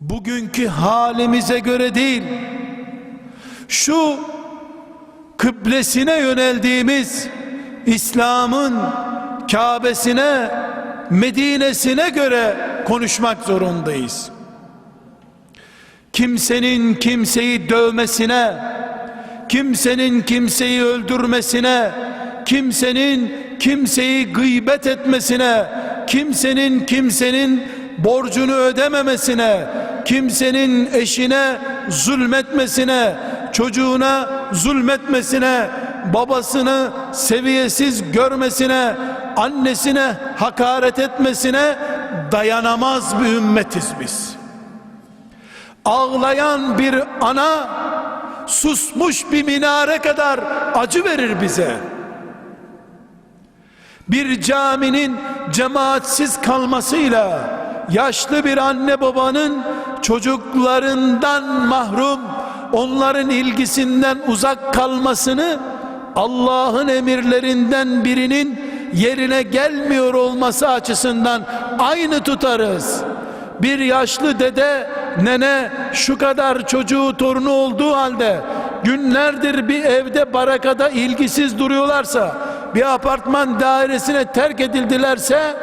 bugünkü halimize göre değil şu kıblesine yöneldiğimiz İslam'ın Kabe'sine Medine'sine göre konuşmak zorundayız. Kimsenin kimseyi dövmesine, kimsenin kimseyi öldürmesine, kimsenin kimseyi gıybet etmesine, kimsenin kimsenin borcunu ödememesine, kimsenin eşine zulmetmesine, çocuğuna zulmetmesine, babasını seviyesiz görmesine, annesine hakaret etmesine dayanamaz bir ümmetiz biz. Ağlayan bir ana susmuş bir minare kadar acı verir bize. Bir caminin cemaatsiz kalmasıyla yaşlı bir anne babanın çocuklarından mahrum onların ilgisinden uzak kalmasını Allah'ın emirlerinden birinin yerine gelmiyor olması açısından aynı tutarız. Bir yaşlı dede, nene şu kadar çocuğu torunu olduğu halde günlerdir bir evde barakada ilgisiz duruyorlarsa, bir apartman dairesine terk edildilerse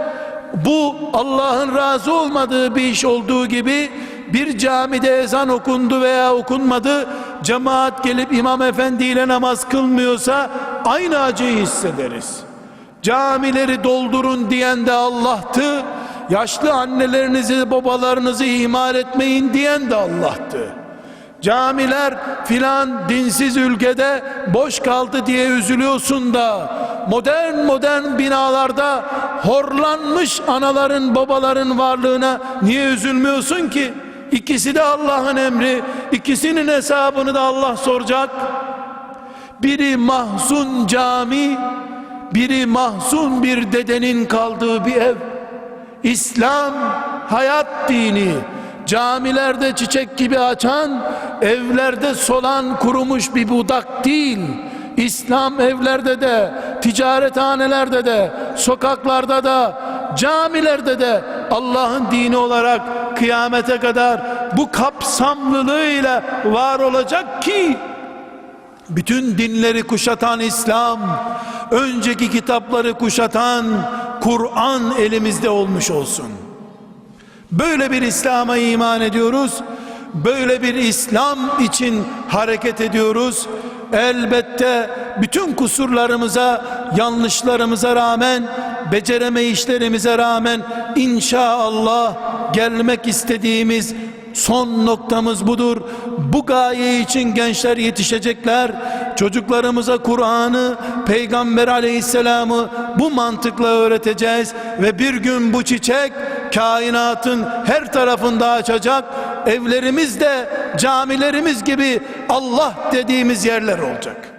bu Allah'ın razı olmadığı bir iş olduğu gibi bir camide ezan okundu veya okunmadı cemaat gelip imam efendi ile namaz kılmıyorsa aynı acıyı hissederiz. Camileri doldurun diyen de Allah'tı yaşlı annelerinizi babalarınızı ihmal etmeyin diyen de Allah'tı. Camiler filan dinsiz ülkede boş kaldı diye üzülüyorsun da modern modern binalarda horlanmış anaların babaların varlığına niye üzülmüyorsun ki İkisi de Allah'ın emri ikisinin hesabını da Allah soracak. Biri mahzun cami biri mahzun bir dedenin kaldığı bir ev. İslam hayat dini camilerde çiçek gibi açan evlerde solan kurumuş bir budak değil. İslam evlerde de ticarethanelerde de sokaklarda da camilerde de Allah'ın dini olarak kıyamete kadar bu kapsamlılığıyla var olacak ki bütün dinleri kuşatan İslam önceki kitapları kuşatan Kur'an elimizde olmuş olsun. Böyle bir İslam'a iman ediyoruz böyle bir İslam için hareket ediyoruz. Elbette bütün kusurlarımıza yanlışlarımıza rağmen becereme işlerimize rağmen inşallah gelmek istediğimiz son noktamız budur. Bu gaye için gençler yetişecekler. Çocuklarımıza Kur'an'ı peygamber aleyhisselamı bu mantıkla öğreteceğiz. Ve bir gün bu çiçek kainatın her tarafında açacak. Evlerimiz de camilerimiz gibi Allah dediğimiz yerler olacak